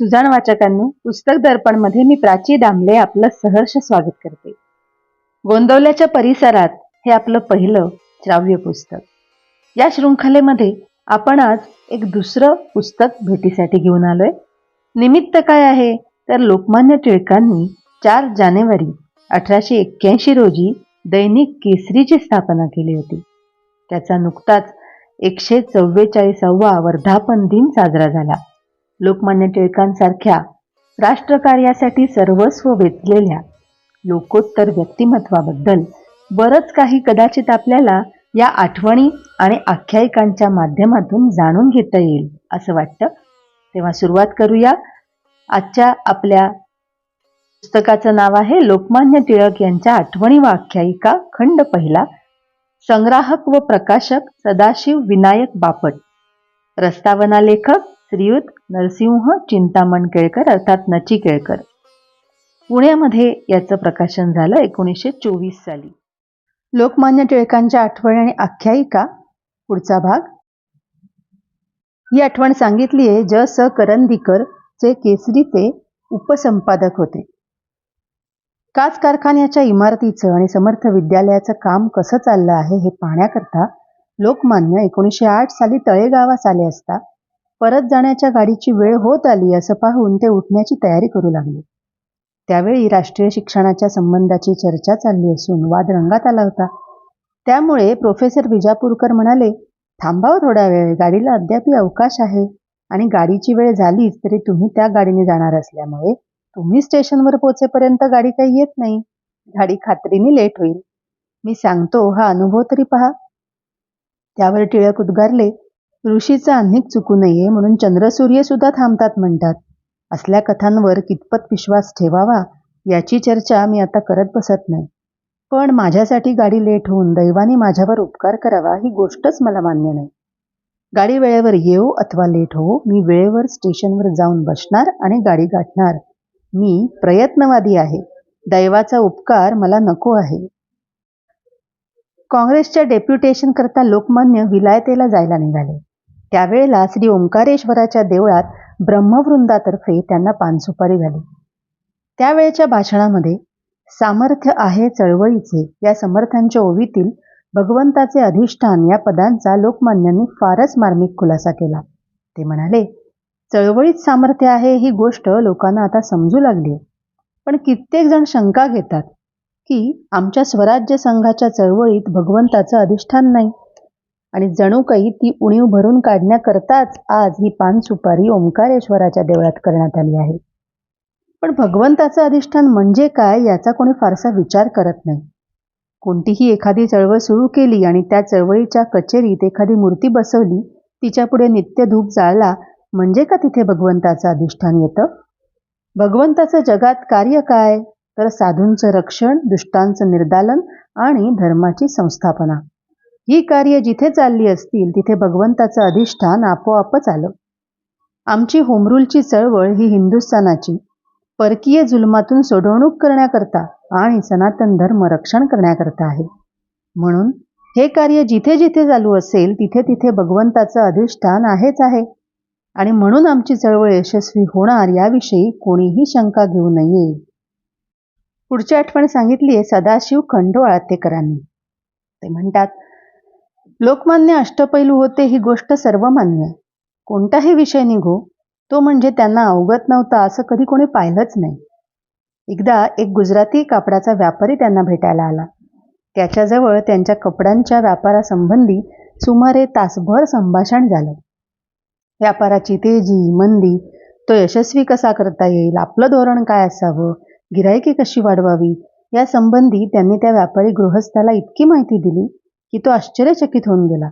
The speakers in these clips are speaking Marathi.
सुजाण वाचकांनो पुस्तक दर्पणमध्ये मी प्राची दामले आपलं सहर्ष स्वागत करते. गोंदवल्याच्या परिसरात हे आपलं पहिलं श्राव्य पुस्तक. या शृंखलेमध्ये आपण आज एक दुसरं पुस्तक भेटीसाठी घेऊन आलोय. निमित्त काय आहे तर लोकमान्य टिळकांनी चार जानेवारी अठराशे एक्क्याऐंशी रोजी दैनिक केसरीची स्थापना केली होती. त्याचा नुकताच एकशे चव्वेचाळीसावा वर्धापन दिन साजरा झाला. लोकमान्य टिळकांसारख्या राष्ट्रकार्यासाठी सर्वस्व वेचलेल्या लोकोत्तर व्यक्तिमत्वाबद्दल बरंच काही कदाचित आपल्याला या आठवणी आणि आख्यायिकांच्या माध्यमातून जाणून घेता येईल असं वाटतं. तेव्हा सुरुवात करूया. आजच्या आपल्या पुस्तकाचं नाव आहे लोकमान्य टिळक यांच्या आठवणी व आख्यायिका खंड पहिला. संग्राहक व प्रकाशक सदाशिव विनायक बापट. रस्तावना लेखक श्रीयुत नरसिंह चिंतामण केळकर अर्थात नची केळकर. पुण्यामध्ये याचं प्रकाशन झालं एकोणीसशे चोवीस साली. लोकमान्य टिळकांच्या आठवणी आणि आख्यायिका पुढचा भाग. ही आठवण सांगितली आहे ज. स. करंदीकर चे केसरीचे उपसंपादक होते. काच कारखान्याच्या इमारतीचं आणि समर्थ विद्यालयाचं काम कसं चाललं आहे हे पाहण्याकरता लोकमान्य एकोणीसशे आठ साली तळेगावास आले असता परत जाण्याच्या गाडीची वेळ होत आली असं पाहून ते उठण्याची तयारी करू लागले. त्यावेळी राष्ट्रीय शिक्षणाच्या संबंधाची चर्चा चालली असून वाद रंगात आला होता. त्यामुळे प्रोफेसर विजापूरकर म्हणाले थांबाव थोडा वेळ गाडीला अद्यापही अवकाश आहे आणि गाडीची वेळ झालीच तरी तुम्ही त्या गाडीने जाणार असल्यामुळे तुम्ही स्टेशनवर पोचेपर्यंत गाडी काही येत नाही. गाडी खात्रीने लेट होईल. मी सांगतो हा अनुभव तरी पहा. त्यावर टिळक उद्गारले ऋषीचा अन्निक चुकू नये म्हणून चंद्रसूर्य सुद्धा थांबतात म्हणतात. असल्या कथांवर कितपत विश्वास ठेवावा याची चर्चा मी आता करत बसत नाही. पण माझ्यासाठी गाडी लेट होऊन दैवाने माझ्यावर उपकार करावा ही गोष्टच मला मान्य नाही. गाडी वेळेवर येऊ अथवा लेट हो मी वेळेवर स्टेशनवर जाऊन बसणार आणि गाडी गाठणार. मी प्रयत्नवादी आहे. दैवाचा उपकार मला नको आहे. काँग्रेसच्या डेप्युटेशन करता लोकमान्य विलायतेला जायला निघाले. त्यावेळेला श्री ओंकारेश्वराच्या देवळात ब्रह्मवृंदातर्फे त्यांना पानसुपारी झाली. त्यावेळेच्या भाषणामध्ये सामर्थ्य आहे चळवळीचे या समर्थांच्या ओवीतील भगवंताचे अधिष्ठान या पदांचा लोकमान्यांनी फारच मार्मिक खुलासा केला. ते म्हणाले चळवळीत सामर्थ्य आहे ही गोष्ट लोकांना आता समजू लागली पण कित्येक जण शंका घेतात की आमच्या स्वराज्य संघाच्या चळवळीत भगवंताचं अधिष्ठान नाही. आणि जणू काही ती उणीव भरून काढण्याकरताच आज ही पान सुपारी ओंकारेश्वराच्या देवळात करण्यात आली आहे. पण भगवंताचं अधिष्ठान म्हणजे काय याचा कोणी फारसा विचार करत नाही. कोणतीही एखादी चळवळ सुरू केली आणि त्या चळवळीच्या कचेरीत एखादी मूर्ती बसवली तिच्यापुढे नित्य धूप जाळला म्हणजे का तिथे भगवंताचं अधिष्ठान येतं? भगवंताचं जगात कार्य काय? तर साधूंचं रक्षण दुष्टांचं निर्दालन आणि धर्माची संस्थापना. ही कार्य जिथे चालली असतील तिथे भगवंताचं अधिष्ठान आपोआपच आलं. आमची होमरूलची चळवळ ही हिंदुस्थानाची परकीय जुलमातून सोडवणूक करण्याकरता आणि सनातन धर्म रक्षण करण्याकरता आहे. म्हणून हे कार्य जिथे जिथे चालू असेल तिथे तिथे भगवंताचं अधिष्ठान आहेच आहे. आणि म्हणून आमची चळवळ यशस्वी होणार याविषयी कोणीही शंका घेऊ नये. पुढची आठवण सांगितली आहे सदाशिव खंडोळातेकरांनी. ते म्हणतात लोकमान्य अष्टपैलू होते ही गोष्ट सर्वमान्य. आहे कोणताही विषय निघो तो म्हणजे त्यांना अवगत नव्हता असं कधी कोणी पाहिलंच नाही. एकदा एक गुजराती कापडाचा व्यापारी त्यांना भेटायला आला. त्याच्याजवळ त्यांच्या कपड्यांच्या व्यापारासंबंधी सुमारे तासभर संभाषण झालं. व्यापाराची तेजी मंदी तो यशस्वी कसा करता येईल आपलं धोरण काय असावं गिरायकी कशी वाढवावी या संबंधी त्यांनी त्या व्यापारी गृहस्थाला इतकी माहिती दिली की तो आश्चर्यचकित होऊन गेला.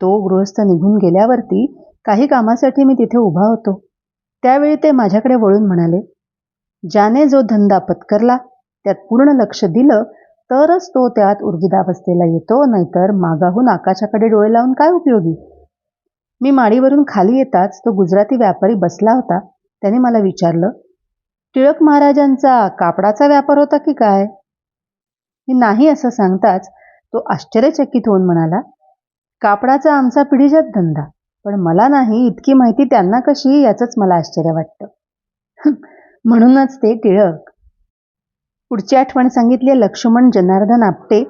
तो गृहस्थ निघून गेल्यावरती काही कामासाठी मी तिथे उभा होतो. त्यावेळी ते माझ्याकडे वळून म्हणाले ज्याने जो धंदा पत्करला त्यात पूर्ण लक्ष दिलं तरच तो त्यात ऊर्जितावस्थेला येतो नाहीतर मागाहून आकाशाकडे डोळे लावून काय उपयोगी? मी माडीवरून खाली येताच तो गुजराती व्यापारी बसला होता. त्याने मला विचारलं टिळक महाराजांचा कापडाचा व्यापार होता की काय? मी नाही असं सांगताच तो आश्चर्यचकित होऊन म्हणाला कापडाचा आमचा पिढीजात धंदा. पण मला नाही इतकी माहिती त्यांना कशी याचंच मला आश्चर्य वाटतं. म्हणूनच ते टिळक. पुढची आठवण सांगितली लक्ष्मण जनार्दन आपटे.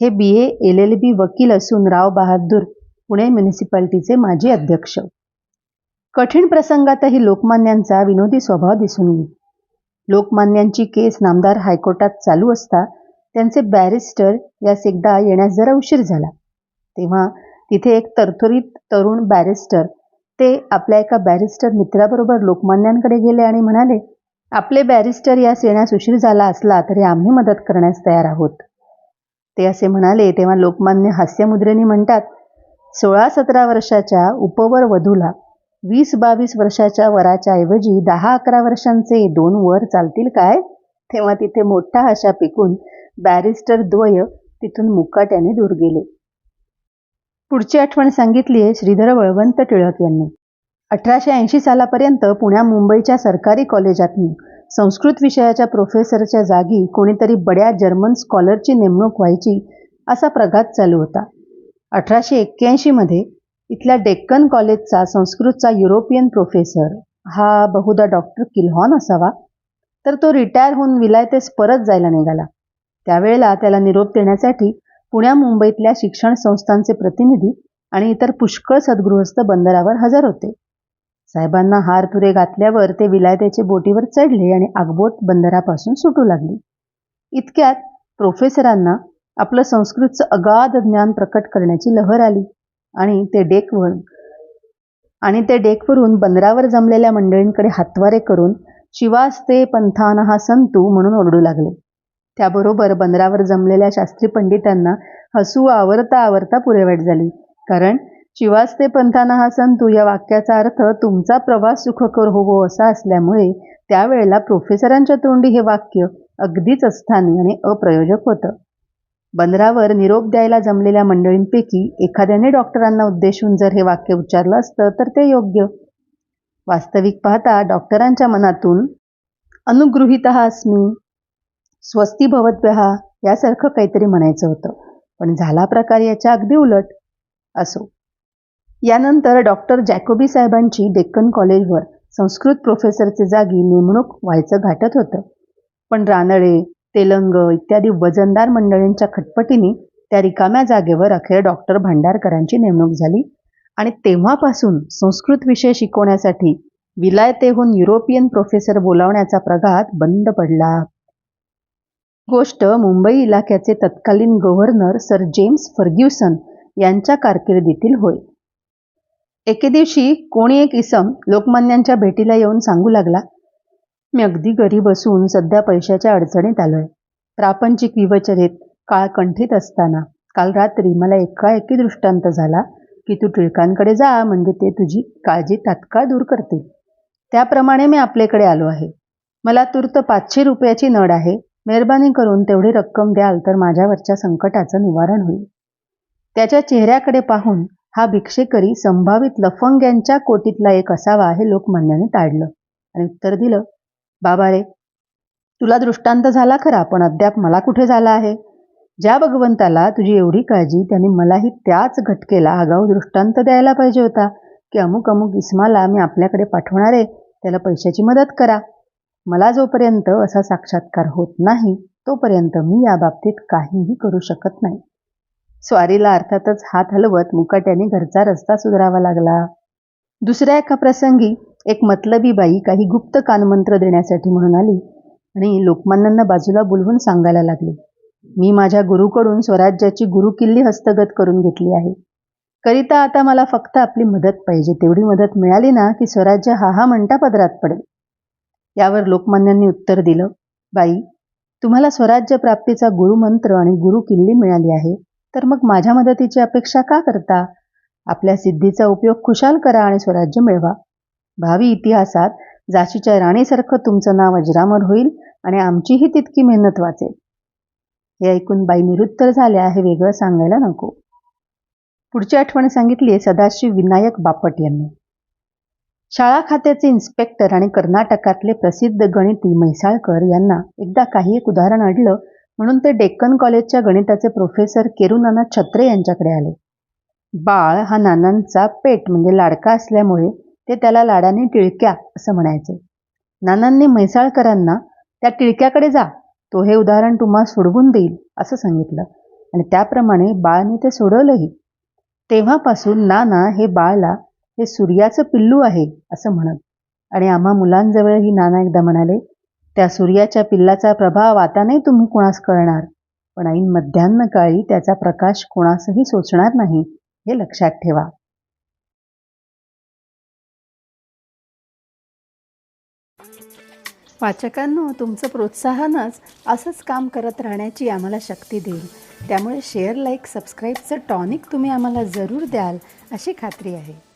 हे बी. ए. एल. एल. बी. वकील असून राव बहादूर पुणे म्युनिसिपालिटीचे माजी अध्यक्ष. कठीण प्रसंगातही लोकमान्यांचा विनोदी स्वभाव दिसून येईल. लोकमान्यांची केस नामदार हायकोर्टात चालू असता त्यांचे बॅरिस्टर यास एकदा येण्यास जरा उशीर झाला. तेव्हा तिथे एक तरतुरीत तरुण बॅरिस्टर ते आपल्या एका बॅरिस्टर मित्राबरोबर लोकमान्यांकडे गेले आणि म्हणाले आपले बॅरिस्टर यास येण्यास उशीर झाला असला तरी आम्ही मदत करण्यास तयार आहोत. ते असे म्हणाले तेव्हा लोकमान्य हास्यमुद्रेने म्हणतात सोळा सतरा वर्षाच्या उपवर वधूला वीस बावीस वर्षाच्या वराच्या ऐवजी दहा अकरा वर्षांचे दोन वर चालतील काय? तेव्हा तिथे मोठा आशा पिकून बॅरिस्टर द्वय तिथून मुकाट्याने दूर गेले. पुढची आठवण सांगितली आहे श्रीधर वळवंत टिळक यांनी. अठराशे ऐंशी सालापर्यंत पुण्या मुंबईच्या सरकारी कॉलेजातून संस्कृत विषयाच्या प्रोफेसरच्या जागी कोणीतरी बड्या जर्मन स्कॉलरची नेमणूक व्हायची असा प्रघात चालू होता. अठराशे एक्क्याऐंशीमध्ये इथल्या डेक्कन कॉलेजचा संस्कृतचा युरोपियन प्रोफेसर हा बहुधा डॉक्टर किल्हॉन असावा तर तो रिटायर होऊन विलायतेस परत जायला निघाला. त्यावेळेला त्याला निरोप देण्यासाठी पुण्या मुंबईतल्या शिक्षण संस्थांचे प्रतिनिधी आणि इतर पुष्कळ सद्गृहस्थ बंदरावर हजर होते. साहेबांना हार तुरे घातल्यावर ते विलायतेचे बोटीवर चढले आणि आगबोट बंदरापासून सुटू लागली. इतक्यात प्रोफेसरांना आपलं संस्कृतचं अगाध ज्ञान प्रकट करण्याची लहर आली आणि ते डेकवर आणि ते डेकवरून बंदरावर जमलेल्या मंडळींकडे हातवारे करून शिवास्ते पंथान हा संतू म्हणून ओरडू लागले. त्याबरोबर बंदरावर जमलेल्या शास्त्री पंडितांना हसू आवरता आवरता पुरेवाट झाली. कारण शिवास्ते पंथाना हा संतू या वाक्याचा अर्थ तुमचा प्रवास सुखकर होवो असा असल्यामुळे त्यावेळेला प्रोफेसरांच्या तोंडी हे वाक्य अगदीच अस्थानी आणि अप्रयोजक होतं. बंदरावर निरोप द्यायला जमलेल्या मंडळींपैकी एखाद्याने डॉक्टरांना उद्देशून जर हे वाक्य उच्चारलं असतं तर ते योग्य. वास्तविक पाहता डॉक्टरांच्या मनातून अनुगृहित अस्मी स्वस्ती भवद्व्यहा यासारखं काहीतरी म्हणायचं होतं. पण झाला प्रकार याच्या अगदी उलट असो. यानंतर डॉक्टर जॅकोबी साहेबांची डेक्कन कॉलेजवर संस्कृत प्रोफेसरचे जागी नेमणूक व्हायचं घाटत होतं. पण रानळे तेलंग इत्यादी वजनदार मंडळींच्या खटपटीने त्या रिकाम्या जागेवर अखेर डॉक्टर भांडारकरांची नेमणूक झाली आणि तेव्हापासून संस्कृत विषय शिकवण्यासाठी विलायतेहून युरोपियन प्रोफेसर बोलावण्याचा प्रघात बंद पडला. गोष्ट मुंबई इलाख्याचे तत्कालीन गव्हर्नर सर जेम्स फर्ग्युसन यांच्या कारकिर्दीतील होय. एके दिवशी कोणी एक इसम लोकमान्यांच्या भेटीला येऊन सांगू लागला मी अगदी गरीब असून सध्या पैशाच्या अडचणीत आलोय. प्रापंचिक विवचरेत काळकंठीत असताना काल रात्री मला एकाएकी दृष्टांत झाला की तू टिळकांकडे जा म्हणजे ते तुझी काळजी तात्काळ दूर करतील. त्याप्रमाणे मी आपल्याकडे आलो आहे. मला तूर्त पाचशे रुपयाची नड आहे. मेहरबानी करून तेवढी रक्कम द्याल तर माझ्यावरच्या संकटाचं निवारण होईल. त्याच्या चेहऱ्याकडे पाहून हा भिक्षेकरी संभावित लफंग्यांच्या कोटीतला एक असावा हे लोकमान्याने ताडलं आणि उत्तर दिलं बाबा रे तुला दृष्टांत झाला खरा पण अद्याप मला कुठे झाला आहे? ज्या भगवंताला तुझी एवढी काळजी त्याने मलाही त्याच घटकेला आगाऊ दृष्टांत द्यायला पाहिजे होता. की अमुक अमुक इस्माला मी आपल्याकडे पाठवणार आहे त्याला पैशाची मदत करा. मला जोपर्यंत असा साक्षात्कार होत नाही तोपर्यंत मी या बाबतीत काहीही करू शकत नाही. स्वारीला अर्थातच हात हलवत मुकाट्याने घरचा रस्ता सुधारावा लागला. दुसऱ्या एका प्रसंगी एक मतलबी बाई काही गुप्त कानमंत्र देण्यासाठी म्हणून आली आणि लोकमान्यांना बाजूला बोलवून सांगायला लागली मी माझ्या गुरुकडून स्वराज्याची गुरुकिल्ली हस्तगत करून घेतली आहे. करिता आता मला फक्त आपली मदत पाहिजे तेवढी मदत मिळाली ना की स्वराज्य हा हा म्हणता पदरात पडेल. यावर लोकमान्यांनी उत्तर दिलं बाई तुम्हाला स्वराज्य प्राप्तीचा गुरुमंत्र आणि गुरु किल्ली मिळाली आहे तर मग माझ्या मदतीची अपेक्षा का करता? आपल्या सिद्धीचा उपयोग खुशाल करा आणि स्वराज्य मिळवा. भावी इतिहासात झाशीच्या राणीसारखं तुमचं नाव अजरामर होईल आणि आमचीही तितकी मेहनत वाचेल. हे ऐकून बाई निरुत्तर झाल्या हे वेगळं सांगायला नको. पुढची आठवण सांगितली आहे सदाशिव विनायक बापट यांनी. शाळा खात्याचे इन्स्पेक्टर आणि कर्नाटकातले प्रसिद्ध गणिती म्हैसाळकर यांना एकदा काही एक उदाहरण अडलं म्हणून ते डेक्कन कॉलेजच्या गणिताचे प्रोफेसर केरुनाना छत्रे यांच्याकडे आले. बाळ हा नानांचा पेट म्हणजे लाडका असल्यामुळे ते त्याला लाडाने टिळक्या असं म्हणायचे. नानांनी म्हैसाळकरांना त्या टिळक्याकडे जा तो हे उदाहरण तुम्हा सोडवून देईल असं सांगितलं. आणि त्याप्रमाणे बाळने ते सोडवलंही. तेव्हापासून नाना हे बाळला हे सूर्याचं पिल्लू आहे असं म्हणत. आणि आम्हा मुलांजवळही नाना एकदा म्हणाले त्या सूर्याच्या पिल्लाचा प्रभाव आता नाही तुम्ही कोणास कळणार. पण ऐन मध्यान्ह काळी त्याचा प्रकाश कोणासही सोचणार नाही हे लक्षात ठेवा. वाचकांनो तुमचं प्रोत्साहनच असंच काम करत राहण्याची आम्हाला शक्ती देईल. त्यामुळे शेअर लाईक सबस्क्राईबचं टॉनिक तुम्ही आम्हाला जरूर द्याल अशी खात्री आहे.